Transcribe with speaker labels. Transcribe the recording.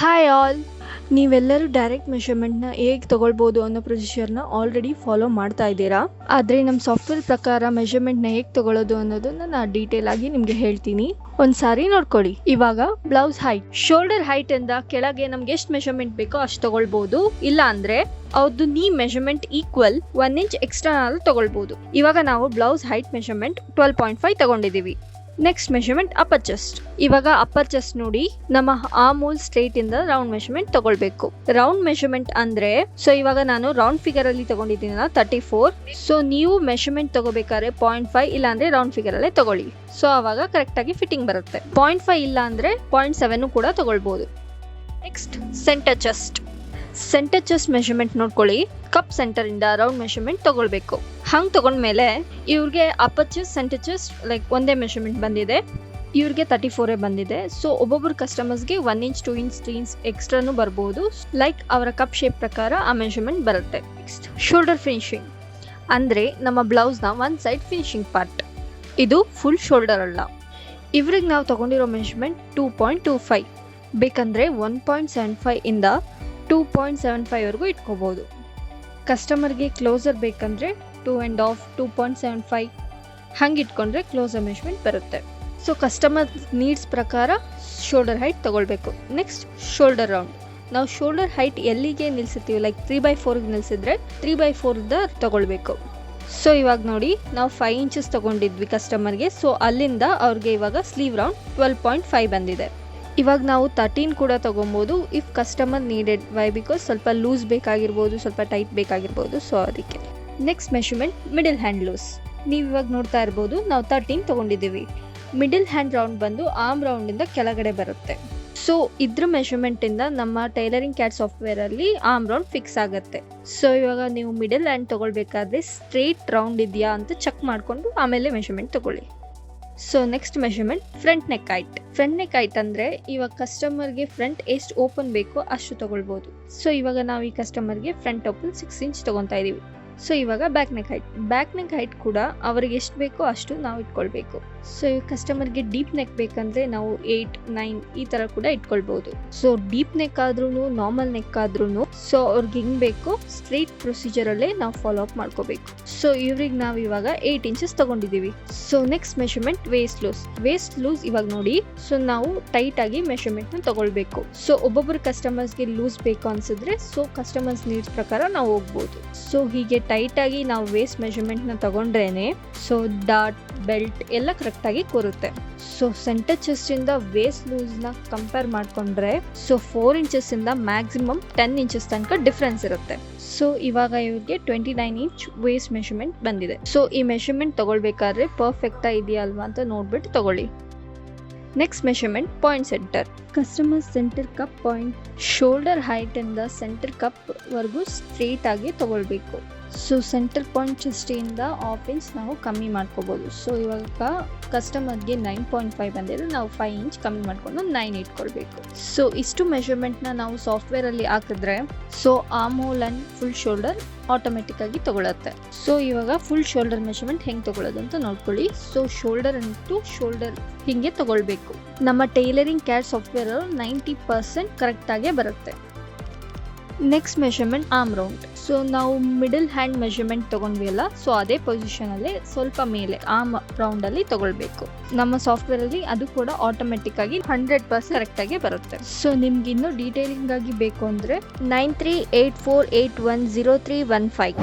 Speaker 1: Hi all ನೀವೆಲ್ಲರೂ direct ಮೆಷರ್ಮೆಂಟ್ನ ಹೇಗೆ ತಗೊಳ್ಬೋದು ಅನ್ನೋ ಪ್ರೊಸೀಜರ್ನ ಆಲ್ರೆಡಿ ಫಾಲೋ ಮಾಡ್ತಾ ಇದ್ದೀರಾ? ಆದರೆ ನಮ್ಮ ಸಾಫ್ಟ್ವೇರ್ ಪ್ರಕಾರ ಮೆಷರ್ಮೆಂಟ್ನ ಹೇಗೆ ತಗೊಳ್ಳೋದು ಅನ್ನೋದನ್ನ ನಾನು ಡೀಟೇಲ್ ಆಗಿ ನಿಮಗೆ ಹೇಳ್ತೀನಿ. ಒಂದು ಸಾರಿ ನೋಡ್ಕೊಳ್ಳಿ. ಇವಾಗ ಬ್ಲೌಸ್ ಹೈಟ್ ಶೋಲ್ಡರ್ ಹೈಟ್ ಇಂದ ಕೆಳಗೆ ನಮ್ಗೆ ಎಷ್ಟು ಮೆಷರ್ಮೆಂಟ್ ಬೇಕೋ ಅಷ್ಟು ತಗೊಳ್ಬೋದು. ಇಲ್ಲ ಅಂದ್ರೆ ಅವ್ರದ್ದು ನೀ measurement equal one inch extra ತಗೊಳ್ಬೋದು. ಇವಾಗ ನಾವು blouse height measurement twelve point five ತಗೊಂಡಿದ್ದೀವಿ. ನೆಕ್ಸ್ಟ್ ಮೆಷರ್ಮೆಂಟ್ ಅಪ್ಪರ್ ಚೆಸ್ಟ್ ಇವಾಗ ಅಪ್ಪರ್ ಚೆಸ್ಟ್ ನೋಡಿ ನಮ್ಮ ಆ ಮೂಲ್ ಸ್ಟ್ರೈಟ್ ಇಂದ ರೌಂಡ್ ಮೆಷರ್ಮೆಂಟ್ ತಗೊಳ್ಬೇಕು. ರೌಂಡ್ ಮೆಷರ್ಮೆಂಟ್ ಅಂದ್ರೆ ಸೊ ಇವಾಗ ನಾನು ರೌಂಡ್ ಫಿಗರ್ ಅಲ್ಲಿ ತಗೊಂಡಿದ್ದೀನಲ್ಲ ತರ್ಟಿ ಫೋರ್ ಸೊ ನೀವು ಮೆಷರ್ಮೆಂಟ್ ತಗೋಬೇಕಾದ್ರೆ ಪಾಯಿಂಟ್ ಫೈವ್ ಇಲ್ಲ ಅಂದ್ರೆ ರೌಂಡ್ ಫಿಗರ್ ಅಲ್ಲೇ ತಗೊಳ್ಳಿ. ಸೊ ಅವಾಗ ಕರೆಕ್ಟ್ ಆಗಿ ಫಿಟ್ಟಿಂಗ್ ಬರುತ್ತೆ. ಪಾಯಿಂಟ್ ಫೈವ್ ಇಲ್ಲ ಅಂದ್ರೆ ಪಾಯಿಂಟ್ ಸೆವೆನ್ ಕೂಡ ತಗೊಳ್ಬಹುದು next centre chest centre chest measurement ನೋಡ್ಕೊಳ್ಳಿ. ಕಪ್ ಸೆಂಟರ್ ಇಂದ ರೌಂಡ್ ಮೆಷರ್ಮೆಂಟ್ ತಗೊಳ್ಬೇಕು. ಹಂಗ್ ತಗೊಂಡ್ಮೇಲೆ ಇವ್ರಿಗೆ ಅಪರ್ಚಸ್ ಸೆಂಟಚಸ್ ಲೈಕ್ ಒಂದೇ ಮೆಷರ್ಮೆಂಟ್ ಬಂದಿದೆ. ಇವ್ರಿಗೆ ತರ್ಟಿ ಫೋರೇ ಬಂದಿದೆ. ಸೊ ಒಬ್ಬೊಬ್ಬರು ಕಸ್ಟಮರ್ಸ್ಗೆ one inch two inch three inch ಎಕ್ಸ್ಟ್ರಾನು ಬರ್ಬೋದು. ಲೈಕ್ ಅವರ ಕಪ್ ಶೇಪ್ ಪ್ರಕಾರ ಆ ಮೆಷರ್ಮೆಂಟ್ ಬರುತ್ತೆ. ನೆಕ್ಸ್ಟ್ ಶೋಲ್ಡರ್ ಫಿನಿಶಿಂಗ್ ಅಂದರೆ ನಮ್ಮ ಬ್ಲೌಸ್ನ ಒನ್ ಸೈಡ್ ಫಿನಿಶಿಂಗ್ ಪಾರ್ಟ್ ಇದು ಫುಲ್ ಶೋಲ್ಡರ್ ಅಲ್ಲ. ಇವ್ರಿಗೆ ನಾವು ತಗೊಂಡಿರೋ measurement two point two five ಬೇಕಂದರೆ ಒನ್ ಪಾಯಿಂಟ್ ಸೆವೆನ್ ಫೈವ್ ಇಂದ ಟೂ ಪಾಯಿಂಟ್ ಸೆವೆನ್ ಫೈವ್ವರೆಗೂ ಇಟ್ಕೋಬೋದು. ಕಸ್ಟಮರ್ಗೆ ಕ್ಲೋಸರ್ ಬೇಕಂದರೆ two and half two point seven five ಹಂಗೆ ಇಟ್ಕೊಂಡ್ರೆ ಕ್ಲೋಸರ್ ಮೆಷರ್ಮೆಂಟ್ ಬರುತ್ತೆ. ಸೊ ಕಸ್ಟಮರ್ ನೀಡ್ಸ್ ಪ್ರಕಾರ ಶೋಲ್ಡರ್ ಹೈಟ್ ತಗೊಳ್ಬೇಕು. Next shoulder round. ನಾವು ಶೋಲ್ಡರ್ ಹೈಟ್ ಎಲ್ಲಿಗೆ ನಿಲ್ಸಿರ್ತೀವಿ? ಲೈಕ್ ತ್ರೀ ಬೈ ಫೋರ್ಗೆ ನಿಲ್ಸಿದ್ರೆ ತ್ರೀ ಬೈ ಫೋರ್ದ ತೊಗೊಳ್ಬೇಕು. ಸೊ ಇವಾಗ ನೋಡಿ, ನಾವು ಫೈವ್ ಇಂಚಸ್ ತಗೊಂಡಿದ್ವಿ ಕಸ್ಟಮರ್ಗೆ. ಸೊ ಅಲ್ಲಿಂದ ಅವ್ರಿಗೆ ಇವಾಗ sleeve round twelve point five ಬಂದಿದೆ. ಇವಾಗ ನಾವು ತರ್ಟೀನ್ ಕೂಡ ತೊಗೊಬೋದು if customer needed why because ಸ್ವಲ್ಪ ಲೂಸ್ ಬೇಕಾಗಿರ್ಬೋದು, ಸ್ವಲ್ಪ ಟೈಟ್ ಬೇಕಾಗಿರ್ಬೋದು. ಸೊ ಅದಕ್ಕೆ. Next measurement middle hand loose ನೀವು ಇವಾಗ ನೋಡ್ತಾ ಇರ್ಬೋದು, ನಾವು ತರ್ಟೀನ್ ತೊಗೊಂಡಿದ್ದೀವಿ. ಮಿಡಲ್ ಹ್ಯಾಂಡ್ ರೌಂಡ್ ಬಂದು ಆರ್ಮ್ ರೌಂಡಿಂದ ಕೆಳಗಡೆ ಬರುತ್ತೆ. ಸೊ ಇದ್ರ ಮೆಷರ್ಮೆಂಟಿಂದ ನಮ್ಮ ಟೈಲರಿಂಗ್ ಕ್ಯಾಟ್ ಸಾಫ್ಟ್ವೇರಲ್ಲಿ ಆರ್ಮ್ ರೌಂಡ್ ಫಿಕ್ಸ್ ಆಗುತ್ತೆ. ಸೊ ಇವಾಗ ನೀವು ಮಿಡಲ್ ಹ್ಯಾಂಡ್ ತಗೊಳ್ಬೇಕಾದ್ರೆ ಸ್ಟ್ರೇಟ್ ರೌಂಡ್ ಇದೆಯಾ ಅಂತ ಚೆಕ್ ಮಾಡಿಕೊಂಡು ಆಮೇಲೆ ಮೆಷರ್ಮೆಂಟ್ ತಗೊಳ್ಳಿ. So next measurement front neck height front neck height ಅಂದರೆ ಇವಾಗ ಕಸ್ಟಮರ್ಗೆ ಫ್ರಂಟ್ ಎಷ್ಟು ಓಪನ್ ಬೇಕೋ ಅಷ್ಟು ತಗೊಳ್ಬೋದು. ಸೊ ಇವಾಗ ನಾವು ಈ ಕಸ್ಟಮರ್ಗೆ ಫ್ರಂಟ್ ಓಪನ್ ಸಿಕ್ಸ್ ಇಂಚ್ ತಗೊಂತಾ ಇದೀವಿ. ಸೊ ಇವಾಗ back neck height back neck height ಕೂಡ ಅವ್ರಿಗೆ ಎಷ್ಟು ಬೇಕೋ ಅಷ್ಟು ನಾವು ಇಟ್ಕೊಳ್ಬೇಕು. ಸೊ ಕಸ್ಟಮರ್ಗೆ ಡೀಪ್ ನೆಕ್ ಬೇಕಂದರೆ ನಾವು ಏಯ್ಟ್ ನೈನ್ ಈ ಥರ ಕೂಡ ಇಟ್ಕೊಳ್ಬೋದು. ಸೊ ಡೀಪ್ ನೆಕ್ ಆದ್ರೂ ನಾರ್ಮಲ್ ನೆಕ್ ಆದ್ರೂ ಸೊ ಅವ್ರಿಗೆ ಹೆಂಗೆ ಬೇಕು ಸ್ಟ್ರೈಟ್ ಪ್ರೊಸೀಜರಲ್ಲೇ ನಾವು ಫಾಲೋ ಅಪ್ ಮಾಡ್ಕೋಬೇಕು. ಸೊ ಇವ್ರಿಗೆ ನಾವು ಇವಾಗ ಏಯ್ಟ್ ಇಂಚಸ್ ತಗೊಂಡಿದ್ದೀವಿ. So next measurement waist loose waist loose ಇವಾಗ ನೋಡಿ ಸೊ ನಾವು ಟೈಟ್ ಆಗಿ ಮೆಷರ್ಮೆಂಟ್ನ ತಗೊಳ್ಬೇಕು. ಸೊ ಒಬ್ಬೊಬ್ಬರು ಕಸ್ಟಮರ್ಸ್ಗೆ ಲೂಸ್ ಬೇಕು ಅನ್ಸಿದ್ರೆ ಸೊ ಕಸ್ಟಮರ್ಸ್ ನೀಡ್ಸ್ ಪ್ರಕಾರ ನಾವು ಹೋಗ್ಬೋದು. ಸೊ ಹೀಗೆ ಟೈಟ್ ಆಗಿ ನಾವು ವೇಸ್ಟ್ ಮೆಷರ್ಮೆಂಟ್ನ ತಗೊಂಡ್ರೇನೆ ಸೊ ಡಾಟ್ ಬೆಲ್ಟ್ ಎಲ್ಲ ಕರೆಕ್ಟಾಗಿ ಕೂರುತ್ತೆ. ಸೊ ಸೆಂಟರ್ ಚೆಸ್ಟಿಂದ ವೇಸ್ಟ್ ಲೂಸ್ನ ಕಂಪೇರ್ ಮಾಡಿಕೊಂಡ್ರೆ ಸೊ ಫೋರ್ ಇಂದ ಮ್ಯಾಕ್ಸಿಮಮ್ ಟೆನ್ ಇಂಚಸ್ ತನಕ ಡಿಫ್ರೆನ್ಸ್ ಇರುತ್ತೆ. ಸೊ ಇವಾಗ ಇವ್ರಿಗೆ twenty nine inch waist measurement ಬಂದಿದೆ. ಸೊ ಈ ಮೆಷರ್ಮೆಂಟ್ ತಗೊಳ್ಬೇಕಾದ್ರೆ ಪರ್ಫೆಕ್ಟಾ ಇದೆಯಾ ಅಲ್ವಾ ಅಂತ ನೋಡ್ಬಿಟ್ಟು ತಗೊಳ್ಳಿ. Next measurement point centre customer centre cup point shoulder ಹೈಟಿಂದ centre cup ಕಪ್ವರೆಗೂ ಸ್ಟ್ರೇಟ್ ಆಗಿ ತಗೊಳ್ಬೇಕು. ಸೊ ಸೆಂಟರ್ ಪಾಯಿಂಟ್ ಚೆಸ್ಟಿಂದ ಆಫ್ ಇಂಚ್ ನಾವು ಕಮ್ಮಿ ಮಾಡ್ಕೋಬೋದು. ಸೊ ಇವಾಗ ಕಸ್ಟಮರ್ಗೆ ನೈನ್ ಪಾಯಿಂಟ್ ಫೈವ್ ಬಂದಿದ್ರೆ ನಾವು ಫೈವ್ ಇಂಚ್ ಕಮ್ಮಿ ಮಾಡ್ಕೊಂಡು ನೈನ್ ಇಟ್ಕೊಳ್ಬೇಕು. ಸೊ ಇಷ್ಟು ಮೆಷರ್ಮೆಂಟ್ನ ನಾವು ಸಾಫ್ಟ್ವೇರಲ್ಲಿ ಹಾಕಿದ್ರೆ ಸೊ ಆ ಹೋಲ್ ಆ್ಯಂಡ್ ಫುಲ್ ಶೋಲ್ಡರ್ ಆಟೋಮೆಟಿಕ್ಕಾಗಿ ತಗೊಳತ್ತೆ. ಸೊ ಇವಾಗ ಫುಲ್ ಶೋಲ್ಡರ್ ಮೆಷರ್ಮೆಂಟ್ ಹೆಂಗೆ ತಗೊಳ್ಳೋದು ಅಂತ ನೋಡ್ಕೊಳ್ಳಿ. ಸೊ ಶೋಲ್ಡರ್ ಅಂತೂ ಶೋಲ್ಡರ್ ಹಿಂಗೆ ತಗೊಳ್ಬೇಕು. ನಮ್ಮ tailoring CAD software ninety percent ಕರೆಕ್ಟಾಗೇ ಬರುತ್ತೆ. Next measurement arm round so ನಾವು ಮಿಡಲ್ ಹ್ಯಾಂಡ್ ಮೆಷರ್ಮೆಂಟ್ ತಗೊಂಡ್ವಿ ಅಲ್ಲ? ಸೊ ಅದೇ ಪೊಸಿಷನಲ್ಲಿ ಸ್ವಲ್ಪ ಮೇಲೆ ಆರ್ಮ್ ರೌಂಡಲ್ಲಿ ತಗೊಳ್ಬೇಕು. ನಮ್ಮ ಸಾಫ್ಟ್ವೇರಲ್ಲಿ ಅದು ಕೂಡ ಆಟೋಮೆಟಿಕ್ ಆಗಿ ಹಂಡ್ರೆಡ್ ಪರ್ಸೆಂಟ್ ಕರೆಕ್ಟಾಗಿ ಬರುತ್ತೆ. ಸೊ ನಿಮ್ಗೆ ಇನ್ನು ಡೀಟೇಲಿಂಗ್ ಆಗಿ ಬೇಕು ಅಂದರೆ nine three eight four eight one zero three one five